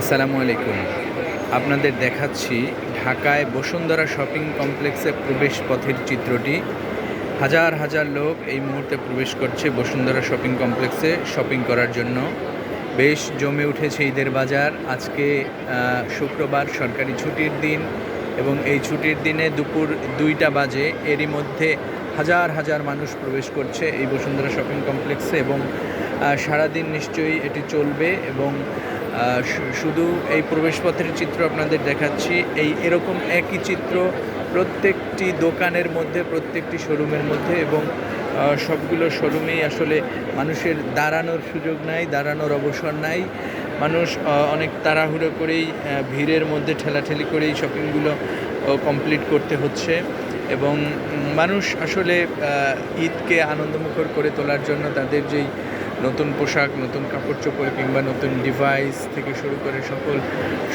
আসসালামু আলাইকুম। আপনাদের দেখাচ্ছি ঢাকায় বসুন্ধরা শপিং কমপ্লেক্সে প্রবেশ পথের চিত্রটি। হাজার হাজার লোক এই মুহূর্তে প্রবেশ করছে বসুন্ধরা শপিং কমপ্লেক্সে শপিং করার জন্য। বেশ জমে উঠেছে ঈদের বাজার। আজকে শুক্রবার সরকারি ছুটির দিন এবং এই ছুটির দিনে দুপুর দুইটা বাজে। এরই মধ্যে হাজার হাজার মানুষ প্রবেশ করছে এই বসুন্ধরা শপিং কমপ্লেক্সে এবং সারাদিন নিশ্চয়ই এটি চলবে এবং শুধু এই প্রবেশপথের চিত্র আপনাদের দেখাচ্ছি। এই এরকম একই চিত্র প্রত্যেকটি দোকানের মধ্যে, প্রত্যেকটি শোরুমের মধ্যে এবং সবগুলো শোরুমেই আসলে মানুষের দাঁড়ানোর সুযোগ নাই, দাঁড়ানোর অবসর নাই। মানুষ অনেক তাড়াহুড়ো করেই ভিড়ের মধ্যে ঠেলাঠেলি করেই শপিংগুলো কমপ্লিট করতে হচ্ছে এবং মানুষ আসলে ঈদকে আনন্দমুখর করে তোলার জন্য তাদের যেই নতুন পোশাক, নতুন কাপড় চোপড় কিংবা নতুন ডিভাইস থেকে শুরু করে সকল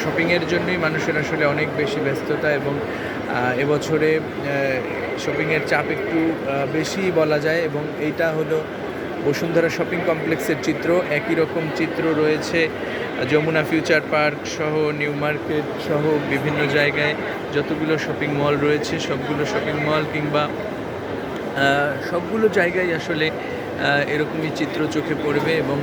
শপিংয়ের জন্যই মানুষের আসলে অনেক বেশি ব্যস্ততা এবং এবছরে শপিংয়ের চাপ একটু বেশি বলা যায় এবং এইটা হলো বসুন্ধরা শপিং কমপ্লেক্সের চিত্র। একই রকম চিত্র রয়েছে যমুনা ফিউচার পার্ক সহ নিউ মার্কেট সহ বিভিন্ন জায়গায়। যতগুলো শপিং মল রয়েছে, সবগুলো শপিং মল কিংবা সবগুলো জায়গায় আসলে এরকমই চিত্র চোখে পড়বে এবং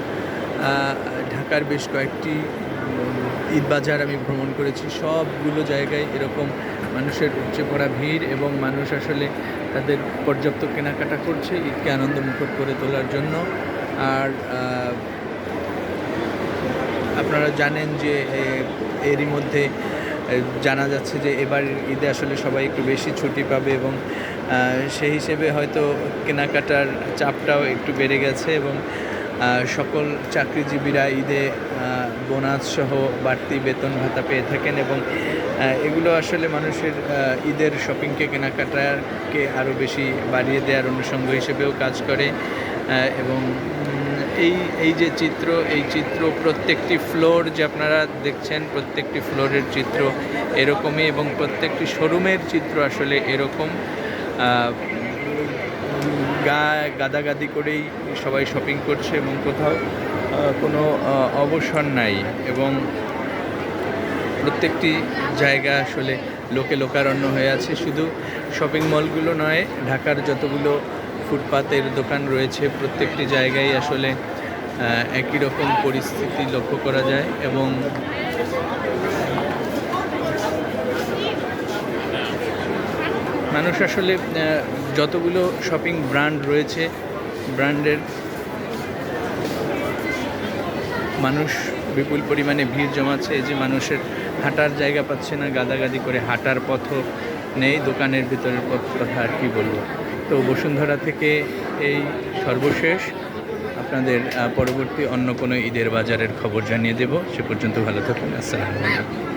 ঢাকার বেশ কয়েকটি উম, ঈদ বাজার আমি ভ্রমণ করেছি। সবগুলো জায়গায় এরকম মানুষের উপচে পড়া ভিড় এবং মানুষ আসলে তাদের পর্যাপ্ত কেনাকাটা করছে ঈদকে আনন্দমুখর করে তোলার জন্য। আর আপনারা জানেন যে এরই মধ্যে জানা যাচ্ছে যে এবার ঈদে আসলে সবাই একটু বেশি ছুটি পাবে এবং সেই হিসেবে হয়তো কেনাকাটার চাপটাও একটু বেড়ে গেছে এবং সকল চাকরিজীবীরা ঈদে বোনাস সহ বাড়তি বেতন ভাতা পেয়ে থাকেন এবং এগুলো আসলে মানুষের ঈদের শপিংকে, কেনাকাটাকে আরও বেশি বাড়িয়ে দেওয়ার অনুষঙ্গ হিসেবেও কাজ করে এবং এই এই যে চিত্র, এই চিত্র প্রত্যেকটি ফ্লোর যে আপনারা দেখছেন, প্রত্যেকটি ফ্লোরের চিত্র এরকমই এবং প্রত্যেকটি শোরুমের চিত্র আসলে এরকম। গা, গাদাগাদি করেই সবাই শপিং করছে এবং কোথাও কোনো অবসর নাই এবং প্রত্যেকটি জায়গা আসলে লোকে লোকারণ্য হয়ে আছে। শুধু শপিং মলগুলো নয়, ঢাকার যতগুলো ফুটপাতের দোকান রয়েছে, প্রত্যেকটি জায়গায় আসলে একই রকম পরিস্থিতি লক্ষ্য করা যায় এবং মানুষ আসলে যতগুলো শপিং ব্র্যান্ড রয়েছে ব্র্যান্ডের মানুষ বিপুল পরিমাণে ভিড় জমাচ্ছে যে মানুষের হাঁটার জায়গা পাচ্ছে না, গাদাগাদি করে হাঁটার পথও নেই, দোকানের ভিতরের পথ কথা আর কি বলব? তো বসুন্ধরা থেকে এই সর্বশেষ আপনাদের পরবর্তী অন্য কোনো ঈদের বাজারের খবর জানিয়ে দেব। সে পর্যন্ত ভালো থাকুন। আসসালামু আলাইকুম।